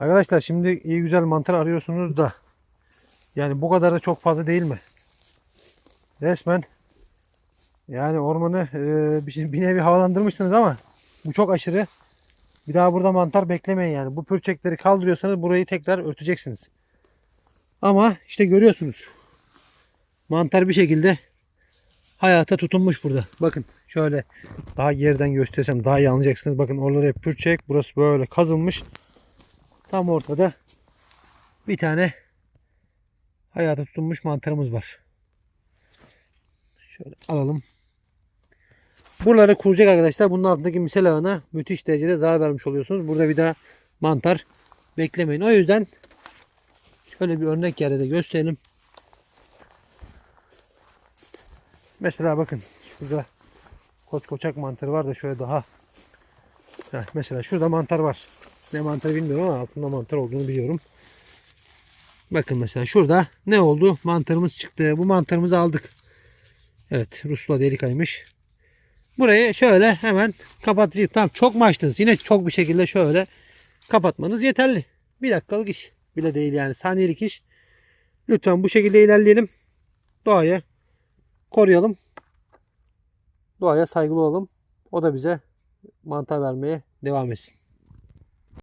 Arkadaşlar şimdi iyi güzel mantar arıyorsunuz da yani bu kadar da çok fazla değil mi? Resmen yani ormanı e, bir, şey- bir nevi havalandırmışsınız ama bu çok aşırı. Bir daha burada mantar beklemeyin yani. Bu pürçekleri kaldırıyorsanız burayı tekrar örteceksiniz. Ama işte görüyorsunuz. Mantar bir şekilde hayata tutunmuş burada. Bakın şöyle daha geriden göstersem daha iyi anlayacaksınız. Bakın oraları hep pürçek. Burası böyle kazılmış. Tam ortada bir tane hayata tutunmuş mantarımız var. Şöyle alalım. Buraları kuracak arkadaşlar. Bunun altındaki misel ağına müthiş derecede zarar vermiş oluyorsunuz. Burada bir daha mantar beklemeyin. O yüzden şöyle bir örnek yerde de gösterelim. Mesela bakın şurada koç koçak mantarı var da şöyle daha mesela şurada mantar var. Ne mantarı bilmiyorum ama altında mantar olduğunu biliyorum. Bakın mesela şurada ne oldu? Mantarımız çıktı. Bu mantarımızı aldık. Evet Rusla delikaymış. Burayı şöyle hemen kapatıcı. Tamam çok mu açtınız? Yine çok bir şekilde şöyle kapatmanız yeterli. Bir dakikalık iş bile değil yani saniyelik iş. Lütfen bu şekilde ilerleyelim. Doğaya koruyalım. Doğaya saygılı olalım. O da bize mantar vermeye devam etsin.